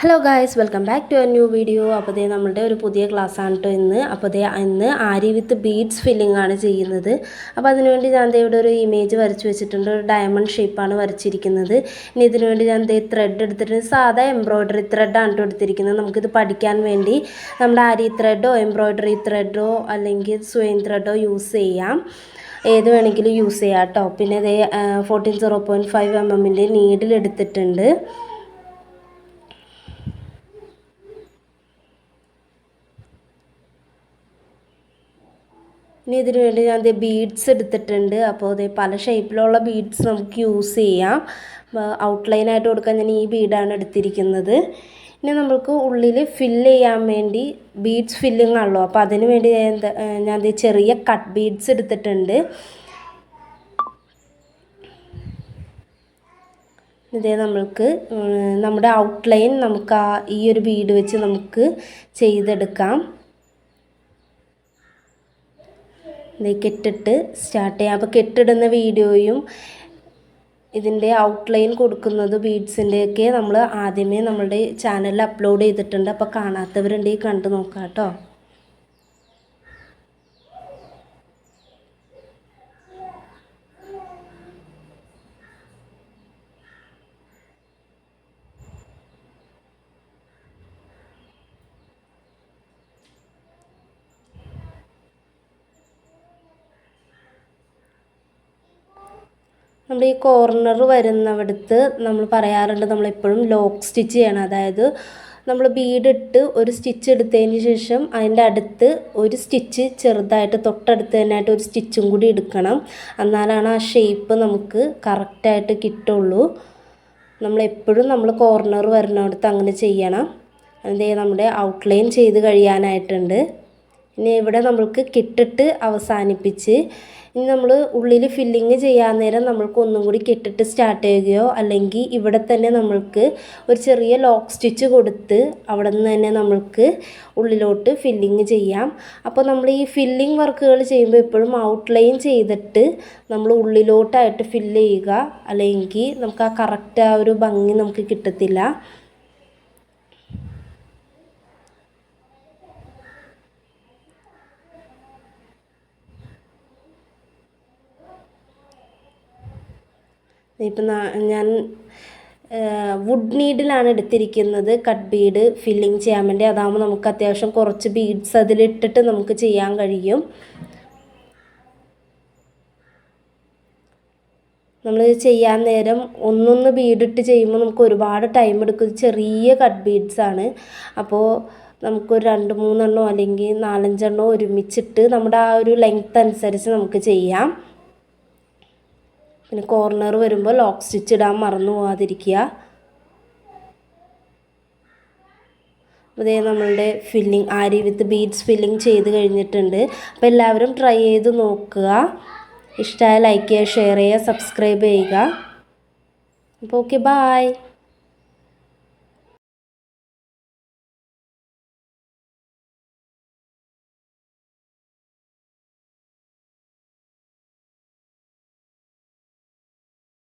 Hello guys welcome back to a new video അപ്പോൾ ദേ നമ്മളുടെ ഒരു പുതിയ ക്ലാസ് ആണ് കേട്ടോ ഇന്ന്. അപ്പോൾ ദേ ഇന്ന് ആരി വിത്ത് ബീഡ്സ് ഫില്ലിംഗ് ആണ് ചെയ്യുന്നത്. അപ്പോൾ അതിനുവേണ്ടി ഞാൻ ദേ ഇവിടെ ഒരു ഇമേജ് വരച്ച് വെച്ചിട്ടുണ്ട്. ഒരു ഡയമണ്ട് ഷേപ്പാണ് വരച്ചിരിക്കുന്നത്. ഇനി ഇതിനുവേണ്ടി ഞാൻ ദേ ത്രെഡ് എടുത്തിട്ട് സാധാ എംബ്രോയ്ഡറി ത്രെഡാണ് കേട്ടോ എടുത്തിരിക്കുന്നത്. നമുക്കിത് പഠിക്കാൻ വേണ്ടി നമ്മുടെ ആരി ത്രെഡോ എംബ്രോയ്ഡറി ത്രെഡോ അല്ലെങ്കിൽ സ്വയം ത്രെഡോ യൂസ് ചെയ്യാം. ഏത് വേണമെങ്കിലും യൂസ് ചെയ്യാം കേട്ടോ പിന്നെ ഇതേ fourteen zero point five M എമ്മിന്റെ നീഡിൽ എടുത്തിട്ടുണ്ട്. ഇനി ഇതിനു വേണ്ടി ഞാൻ ദേ ബീഡ്സ് എടുത്തിട്ടുണ്ട്. അപ്പോൾ അതേ പല ഷേപ്പിലുള്ള ബീഡ്സ് നമുക്ക് യൂസ് ചെയ്യാം. ഔട്ട്ലൈനായിട്ട് കൊടുക്കാൻ ഞാൻ ഈ ബീഡാണ് എടുത്തിരിക്കുന്നത്. ഇനി നമുക്ക് ഉള്ളിൽ ഫില്ല് ചെയ്യാൻ വേണ്ടി ബീഡ്സ് ഫില്ലിംഗ് ആണല്ലോ അപ്പോൾ അതിന് വേണ്ടി എന്താ ഞാൻ ചെറിയ കട്ട് ബീഡ്സ് എടുത്തിട്ടുണ്ട്. ഇതേ നമ്മൾക്ക് നമ്മുടെ ഔട്ട്ലൈൻ നമുക്ക് ആ ഈ ഒരു ബീഡ് വെച്ച് നമുക്ക് ചെയ്തെടുക്കാം. കെട്ടിട്ട് സ്റ്റാർട്ട് ചെയ്യാം. അപ്പോൾ കെട്ടിടുന്ന വീഡിയോയും ഇതിന്റെ ഔട്ട്ലൈൻ കൊടുക്കുന്നത് ബീഡ്സിന്റെയൊക്കെ നമ്മൾ ആദ്യമേ നമ്മളുടെ ചാനലിൽ അപ്ലോഡ് ചെയ്തിട്ടുണ്ട്. അപ്പോൾ കാണാത്തവരുണ്ടെങ്കിൽ കണ്ടു നോക്കാം കേട്ടോ നമ്മുടെ ഈ കോർണർ വരുന്നവിടുത്ത് നമ്മൾ പറയാറുണ്ട് നമ്മളെപ്പോഴും ലോക്ക് സ്റ്റിച്ച് ചെയ്യണം. അതായത് നമ്മൾ ബീഡിട്ട് ഒരു സ്റ്റിച്ച് എടുത്തതിന് ശേഷം അതിന്റെ അടുത്ത് ഒരു സ്റ്റിച്ച് ചെറുതായിട്ട് തൊട്ടടുത്ത് തന്നെയായിട്ട് ഒരു സ്റ്റിച്ചും കൂടി എടുക്കണം. എന്നാലാണ് ആ ഷേപ്പ് നമുക്ക് കറക്റ്റായിട്ട് കിട്ടുള്ളൂ. നമ്മളെപ്പോഴും നമ്മൾ കോർണർ വരുന്നിടത്ത് അങ്ങനെ ചെയ്യണം. അതേ നമ്മുടെ ഔട്ട്ലൈൻ ചെയ്ത് കഴിയാനായിട്ടുണ്ട്. ഇനി ഇവിടെ നമ്മൾക്ക് കെട്ടിട്ട് അവസാനിപ്പിച്ച് ഇനി നമ്മൾ ഉള്ളിൽ ഫില്ലിങ് ചെയ്യാൻ നേരം നമ്മൾക്ക് ഒന്നും കൂടി കെട്ടിട്ട് സ്റ്റാർട്ട് ചെയ്യുകയോ അല്ലെങ്കിൽ ഇവിടെ തന്നെ നമ്മൾക്ക് ഒരു ചെറിയ ലോക്ക് സ്റ്റിച്ച് കൊടുത്ത് അവിടെ നിന്ന് തന്നെ നമ്മൾക്ക് ഉള്ളിലോട്ട് ഫില്ലിങ് ചെയ്യാം. അപ്പോൾ നമ്മൾ ഈ ഫില്ലിങ് വർക്കുകൾ ചെയ്യുമ്പോൾ എപ്പോഴും ഔട്ട്ലൈൻ ചെയ്തിട്ട് നമ്മൾ ഉള്ളിലോട്ടായിട്ട് ഫില്ല് ചെയ്യുക. അല്ലെങ്കിൽ നമുക്ക് ആ കറക്റ്റ് ആ ഒരു ഭംഗി നമുക്ക് കിട്ടത്തില്ല. ഇപ്പം ഞാൻ വുഡ് നീഡിലാണ് എടുത്തിരിക്കുന്നത്. കട്ട് ബീഡ് ഫില്ലിങ് ചെയ്യാൻ വേണ്ടി. അതാകുമ്പോൾ നമുക്ക് അത്യാവശ്യം കുറച്ച് ബീഡ്സ് അതിലിട്ടിട്ട് നമുക്ക് ചെയ്യാൻ കഴിയും. നമ്മൾ ചെയ്യാൻ നേരം ഒന്നൊന്ന് ബീഡിട്ട് ചെയ്യുമ്പോൾ നമുക്ക് ഒരുപാട് ടൈം എടുക്കും. ചെറിയ കട്ട് ബീഡ്സാണ് അപ്പോൾ നമുക്കൊരു രണ്ട് മൂന്നെണ്ണോ അല്ലെങ്കിൽ നാലഞ്ചെണ്ണോ ഒരുമിച്ചിട്ട് നമ്മുടെ ആ ഒരു ലെങ്ത് അനുസരിച്ച് നമുക്ക് ചെയ്യാം. പിന്നെ കോർണർ വരുമ്പോൾ ലോക്ക് സ്റ്റിച്ച് ഇടാൻ മറന്നു പോകാതിരിക്കുക അതേ നമ്മളുടെ filling aari with beads filling ചെയ്ത് കഴിഞ്ഞിട്ടുണ്ട്. അപ്പോൾ എല്ലാവരും ട്രൈ ചെയ്ത് നോക്കുക. ഇഷ്ടമായ ലൈക്ക് ചെയ്യുക ഷെയർ ചെയ്യുക സബ്സ്ക്രൈബ് ചെയ്യുക. അപ്പോൾ ഓക്കെ ബായ്